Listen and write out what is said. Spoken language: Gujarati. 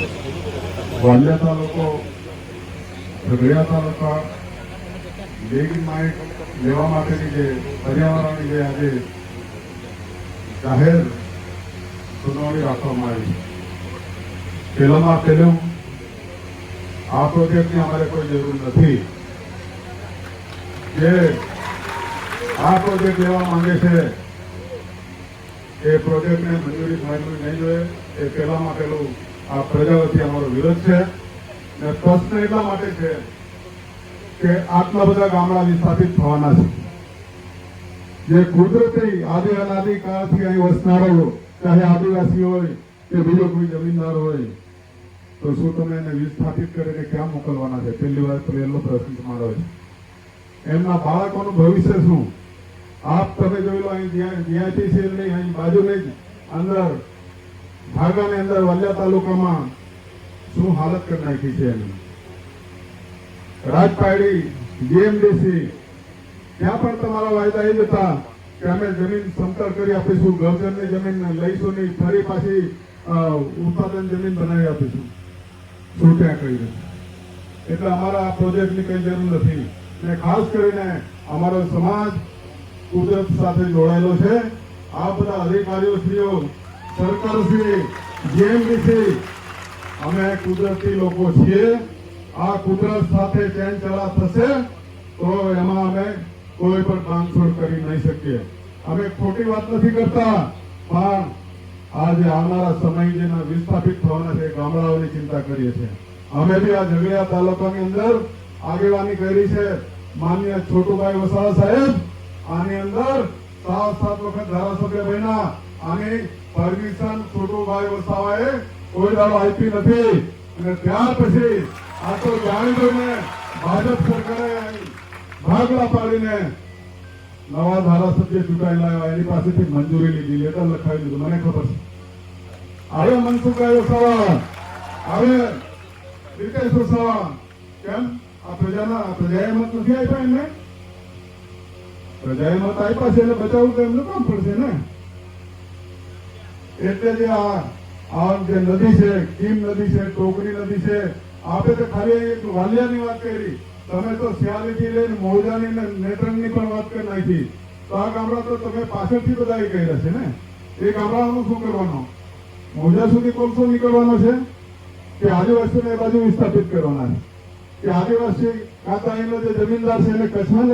વાલિયા તાલુકો ઝઘડિયા તાલુકા લેગી માઇટ લેવા માટેની જે પર્યાવરણની જે આજે જાહેર સુનાવણી રાખવામાં આવી પહેલામાં પહેલું, આ પ્રોજેક્ટની અમારે કોઈ જરૂર નથી. જે આ પ્રોજેક્ટ લેવા માંગે છે, એ પ્રોજેક્ટને મંજૂરી મળવી નહીં જોઈએ. એ પહેલામાં પહેલું આ પ્રજા વતી અમારો વિરોધ છે ને પ્રશ્ન એટલા માટે છે કે આટલા બધા ગામડા વિસ્થાપિત થવાના છે. જે કુદરતી આદિ અનાદિ કાળથી અહીં વસનારો ચાહે આદિવાસી હોય કે બીજો કોઈ જમીનદાર હોય, તો શું તમે એને વિસ્થાપિત કરીને ક્યાં મોકલવાના છે? પહેલી વાર પહેલો પ્રશ્ન તમારો છે. એમના બાળકોનું ભવિષ્ય શું? આપ તમે જોઈ લો અહીં જ્યાં નહીં, અહીં બાજુ નહીં, અંદર ભાગાની અંદર વલિયા તાલુકામાં શું હાલત કરી નાખી છે એની? રાજપાડી જીએમડીસી, ત્યાં પણ તમારા વાયદા એ જ હતા કે અમે જમીન સમતળ કરી આપીશું ગૌચરની જમીન લઈશું નહીં, ફરી પાછી ઉત્પાદન જમીન બનાવી આપીશું. શું ત્યાં કહી એટલે અમારા આ પ્રોજેક્ટની કઈ જરૂર નથી. ને ખાસ કરીને અમારો સમાજ, કુદરત સાથે જોડાયેલો છે. આ બધા અધિકારીઓ શ્રીઓ સરકારશ્રી જીએમડીસી અમે કુદરતી લોકો છીએ, આ કુદરત સાથે ચેન ચલા થશે, તો એમાં અમે કોઈ પણ બાંધછોડ કરી નહીં શકીએ. અમે ખોટી વાત નથી કરતા, પણ આજે આવનારા સમય જેના વિસ્થાપિત થવાના છે ગામડાઓની ચિંતા કરીએ છીએ. અમે બી આ ઝઘડિયા તાલુકાની અંદર આગેવાની કરી છે. માન્ય છોટુભાઈ વસાવા સાહેબ, આની અંદર સાત સાત વખત ધારાસભ્ય બન્યા. આની પરમિશન છોટુભાઈ વસાવાએ કોઈ દાડો આપી નથી. અને ત્યાર પછી આ તો જાણી ને ભાજપ સરકારે ભાગલા પાડીને નવા ધારાસભ્ય આવ્યા એની પાસેથી મંજૂરી લીધી, લેટર લખાવી દીધું. મને ખબર છે. હવે મનસુખભાઈ વસાવા? હવે રીતેશ વસાવા? કેમ? આ પ્રજાના પ્રજાએ મત નથી આપ્યા એમને? પ્રજાએ મત આપ્યા છે એટલે બચાવવું તો એમનું કામ પડશે ને? એટલે આ આ જે નદી છે, કીમ નદી છે, ટોકરી નદી છે, આપે તો ખાલી એક વાલિયાની વાત કરી. તમે તો શિયાળીથી લઈને મોજાની ને નેત્રંગની પણ વાત કરી નાખી. તો આ ગામડા તો તમે પાછળથી બધા ગયા છે ને? એ ગામડાઓનું શું કરવાનું? મોજા સુધી કોલસો નીકળવાનો છે કે આદિવાસીઓને એ બાજુ વિસ્થાપિત કરવાના છે? કે આદિવાસી કાતા એનો જે જમીનદાર છે એને કચ્છમાં